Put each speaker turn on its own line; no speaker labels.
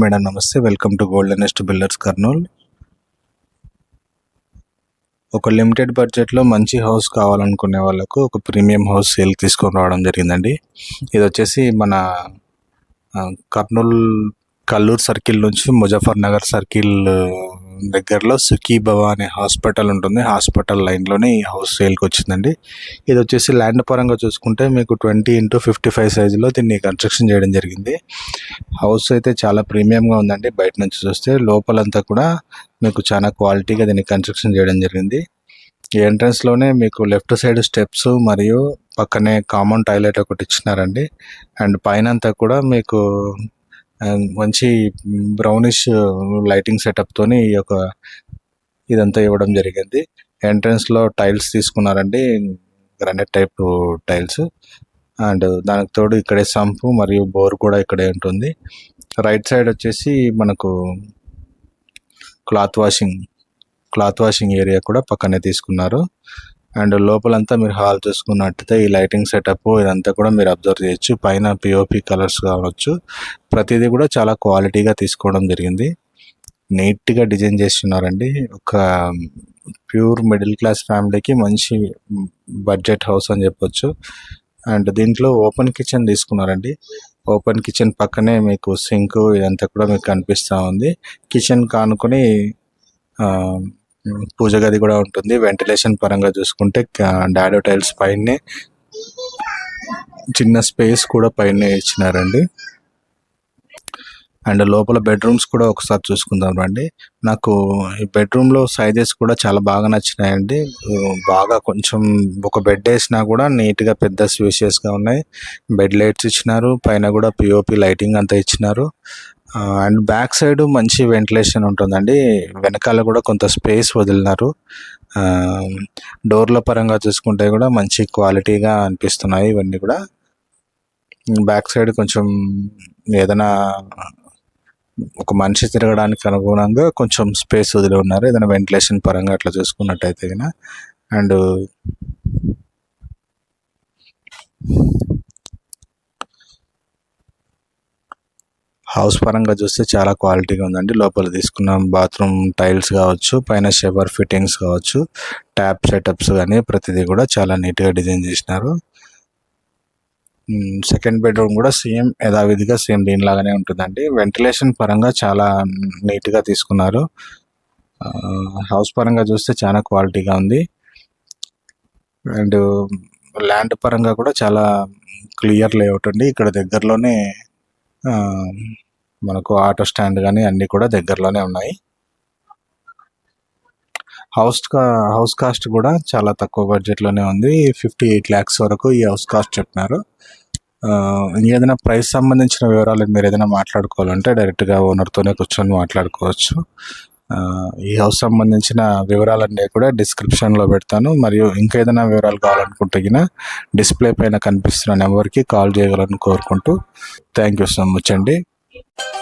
Madam నమస్తే. Welcome to Gold Nest builders Kurnool ఒక limited బడ్జెట్లో మంచి హౌస్ కావాలనుకునే వాళ్ళకు ఒక ప్రీమియం హౌస్ సేల్ తీసుకొని రావడం జరిగిందండి. ఇది వచ్చేసి మన కర్నూల్ కల్లూరు సర్కిల్ నుంచి ముజఫర్ నగర్ సర్కిల్ దగ్గరలో సుఖీభవ అనే హాస్పిటల్ ఉంటుంది. హాస్పిటల్ లైన్లోనే ఈ హౌస్ సేల్కి వచ్చిందండి. ఇది వచ్చేసి ల్యాండ్ పరంగా చూసుకుంటే మీకు ట్వంటీ ఇంటూ ఫిఫ్టీ ఫైవ్ సైజులో దీన్ని కన్స్ట్రక్షన్ చేయడం జరిగింది. హౌస్ అయితే చాలా ప్రీమియంగా ఉందండి. బయట నుంచి చూస్తే లోపలంతా కూడా మీకు చాలా క్వాలిటీగా దీన్ని కన్స్ట్రక్షన్ చేయడం జరిగింది. ఈ entrance మీకు లెఫ్ట్ సైడ్ స్టెప్స్ మరియు పక్కనే కామన్ టాయిలెట్ ఒకటి ఇచ్చినారండి. అండ్ పైన అంతా కూడా మీకు మంచి బ్రౌనిష్ లైటింగ్ సెటప్ తోని ఈ యొక్క ఇదంతా ఇవ్వడం జరిగింది. ఎంట్రన్స్లో టైల్స్ తీసుకున్నారండి గ్రానైట్ టైప్ టైల్స్ అండ్ దానికి తోడు ఇక్కడే సంపు మరియు బోర్ కూడా ఇక్కడే ఉంటుంది. రైట్ సైడ్ వచ్చేసి మనకు cloth washing cloth washing area కూడా పక్కనే తీసుకున్నారు. అండ్ లోపలంతా మీరు హాల్ చూసుకున్నట్టయితే ఈ లైటింగ్ సెటప్ ఇదంతా కూడా మీరు అబ్జర్వ్ చేయొచ్చు. పైన పిఓపి కలర్స్ కావచ్చు. ప్రతిదీ కూడా చాలా క్వాలిటీగా తీసుకోవడం జరిగింది. నీట్గా డిజైన్ చేస్తున్నారండి. ఒక ప్యూర్ మిడిల్ క్లాస్ ఫ్యామిలీకి మంచి బడ్జెట్ హౌస్ అని చెప్పొచ్చు. అండ్ దీంట్లో ఓపెన్ కిచెన్ తీసుకున్నారండి. ఓపెన్ కిచెన్ పక్కనే మీకు సింక్ ఇదంతా కూడా మీకు కనిపిస్తూ ఉంది. కిచెన్ కానుకొని పూజ గది కూడా ఉంటుంది. వెంటిలేషన్ పరంగా చూసుకుంటే డాడో టైల్స్ పైనే చిన్న స్పేస్ కూడా పైన ఇచ్చినారండి. అండ్ లోపల బెడ్రూమ్స్ కూడా ఒకసారి చూసుకుందాం రండి. నాకు ఈ బెడ్రూమ్లో సైజెస్ కూడా చాలా బాగా నచ్చినాయండి. బాగా కొంచెం ఒక బెడ్ వేసినా కూడా నీట్గా పెద్ద స్పేషియస్గా ఉన్నాయి. బెడ్ లైట్స్ ఇచ్చినారు. పైన కూడా పిఓపి లైటింగ్ అంతా ఇచ్చినారు. అండ్ బ్యాక్ సైడ్ మంచి వెంటిలేషన్ ఉంటుందండి. వెనకాల కూడా కొంత స్పేస్ వదిలినారు. డోర్ల పరంగా చూసుకుంటే కూడా మంచి క్వాలిటీగా అనిపిస్తున్నాయి ఇవన్నీ కూడా. బ్యాక్ సైడ్ కొంచెం ఏదైనా ఒక మనిషి తిరగడానికి అనుగుణంగా కొంచెం స్పేస్ వదిలి ఉన్నారు. ఏదైనా వెంటిలేషన్ పరంగా అట్లా చూసుకున్నట్టయితే అండ్ హౌస్ పరంగా చూస్తే చాలా క్వాలిటీగా ఉందండి. లోపల తీసుకున్న బాత్రూమ్ టైల్స్ కావచ్చు పైన షవర్ ఫిట్టింగ్స్ కావచ్చు ట్యాప్ సెటప్స్ కానీ ప్రతిదీ కూడా చాలా నీట్గా డిజైన్ చేసినారు. సెకండ్ బెడ్రూమ్ కూడా సేమ్ యథావిధిగా సేమ్ దీనిలాగానే ఉంటుందండి. వెంటిలేషన్ పరంగా చాలా నీట్గా తీసుకున్నారు. హౌస్ పరంగా చూస్తే చాలా క్వాలిటీగా ఉంది. అండ్ ల్యాండ్ పరంగా కూడా చాలా క్లియర్ లేఅవుట్ అండి ఇక్కడ దగ్గరలోనే మనకు ఆటో స్టాండ్ కానీ అన్నీ కూడా దగ్గరలోనే ఉన్నాయి. హౌస్ కా హౌస్ కాస్ట్ కూడా చాలా తక్కువ బడ్జెట్లోనే ఉంది. ఫిఫ్టీ ఎయిట్ ల్యాక్స్ వరకు ఈ హౌస్ కాస్ట్ చెప్పినారు. ఏదైనా ప్రైస్ సంబంధించిన వివరాలు మీరు ఏదైనా మాట్లాడుకోవాలంటే డైరెక్ట్గా ఓనర్తోనే కూర్చొని మాట్లాడుకోవచ్చు. ఈ హౌస్ సంబంధించిన వివరాలన్నీ కూడా డిస్క్రిప్షన్లో పెడతాను. మరియు ఇంకా ఏదైనా వివరాలు కావాలనుకుంటే డిస్ప్లే పైన కనిపిస్తున్న నెంబర్కి కాల్ చేయగలను కోరుకుంటూ థ్యాంక్ యూ సో మచ్ అండి. you.